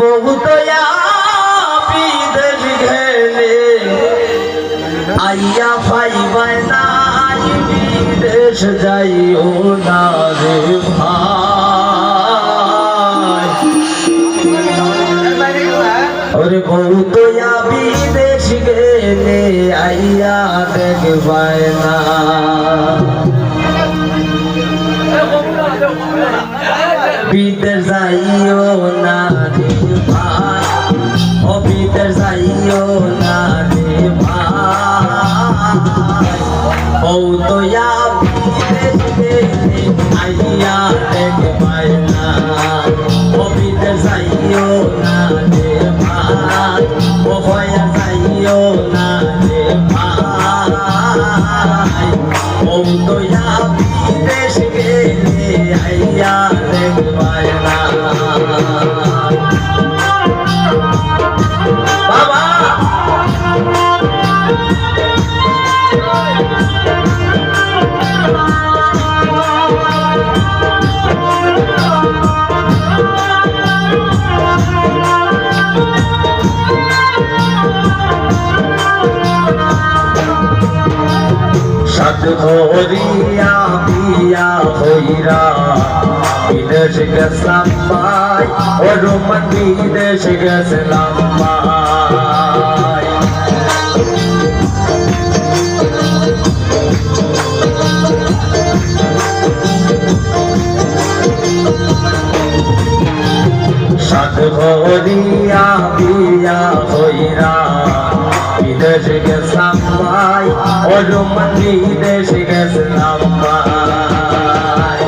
বহুত বিদেশ ঘেলে। আইয়া পাইবাই নাই বিদেশ যাইও না রে ভাই। ওরে বহুত বিদেশ গেলে আইয়া দেখবাই না। বিদেশ না রে ভাই ও তো ইয়া আইয়া না ও বিদেশ যাইও না রে ভাই ও হয়া যাইও না রে ভাই ও তো বিদেশ গেলে আইয়া দেখবাই না ধরিয়া বিয়া হইরা। বিদেশ গেছলাম ভাই ও রোমান বিদেশ গেছলাম ভাই সাত ধরিয়া বিয়া হইরা। বিদেশ গেছলাম ভাই ও রোমান বিদেশ গেছলাম ভাই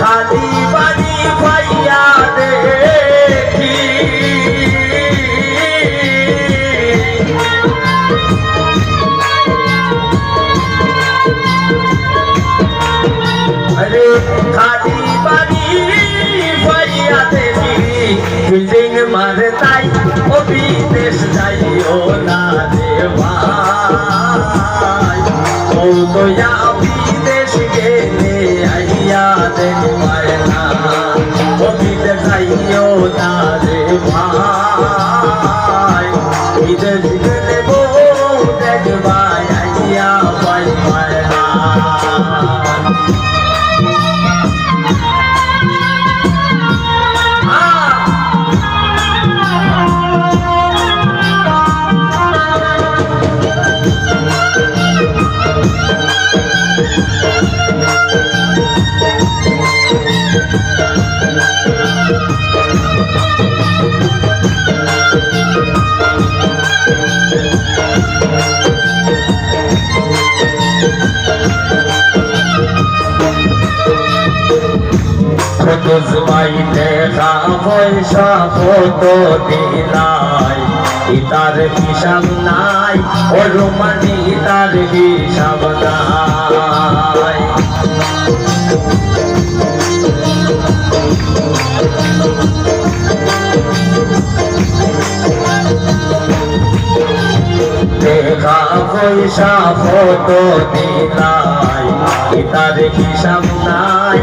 খালি বাড়ি পাইয়া দেখি। আরে খালি বাড়ি পাইয়া দেখি। বিল্ডিং মারে তাই ও বিদেশ যাইও না ইয়া বিদেশ গেলে আইয়া দেখবাই না। ও বিদেশ যাইও না রে ভাই বিদেশ কত জমাই দেখা পয়সা কত দিলাই। ইতার হিসাব নাই ও রোমানি তার হিসাব নাই। দেখা পয়সা কত দিলাই, ইতার হিসাব নাই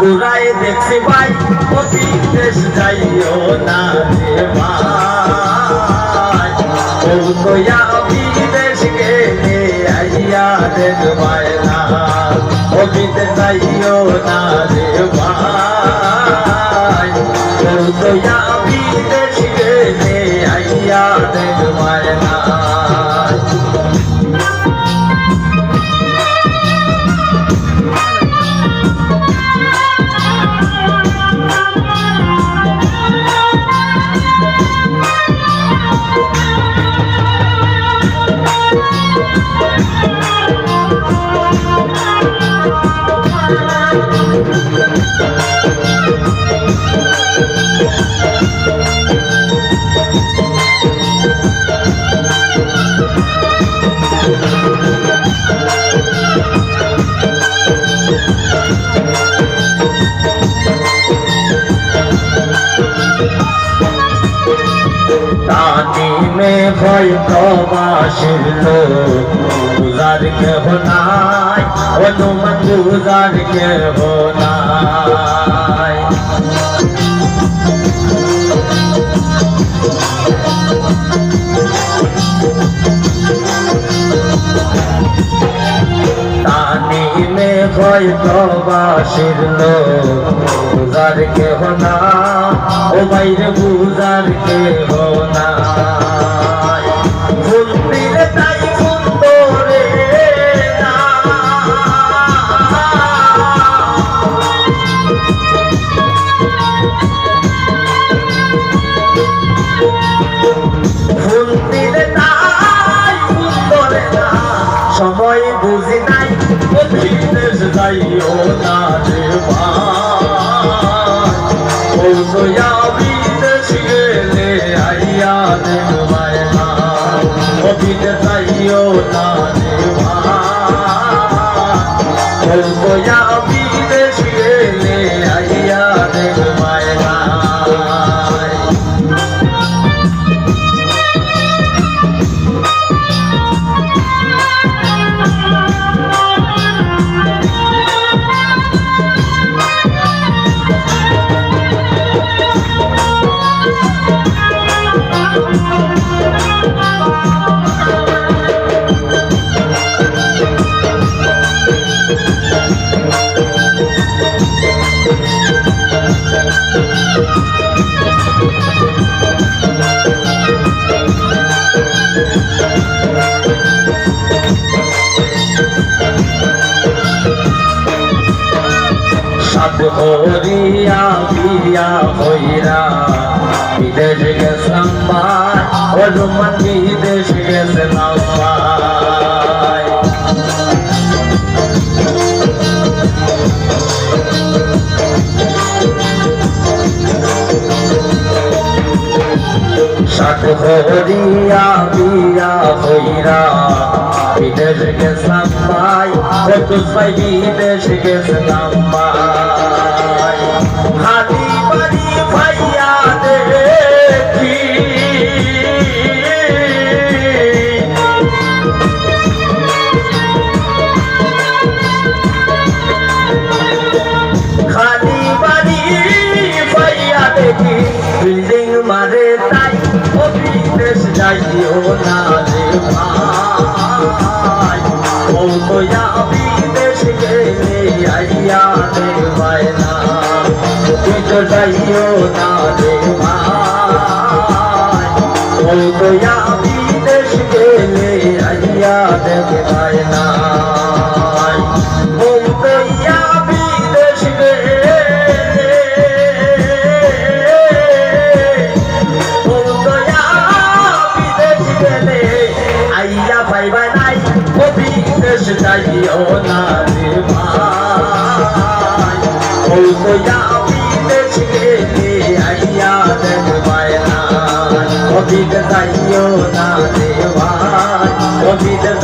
ঘুরায় দেখছি ভাই ও বিদেশ যাইও না রে ভাই। আইয়া দেখবাই না বিদেশ যাইও না রে দেখবাই না তানিমে ভয় প্রবাসীর লোক গুজার কেহ নাই অনুমান গুজার তানিমে ভয় প্রবাসীর লোক বুজার কেহ না ও বাইরে বুজার কেহ না ফুলবিরে তাই সময় বুঝি নাই। বিদেশ যাইও না রে ভাই বিদেশ গেলে হইরা বিদেশ গেছিলাম ভাই হনুমান বিদেশ সাত হরিয়া বিয়া হইরা। বিদেশ গেছিলাম ভাই কতুস ভাই বিদেশ গেছিলাম ভাই। হাতি বাড়ি যাইও না রে ভাই ও তোয়া বিদেশ গেলে আইয়া রে বায়না ও তোয়া বিদেশ গেলে আইয়া ভাইবা নাই। ও বিদেশ যাইও না রে ভাই ও ও বিদেশ না রে ও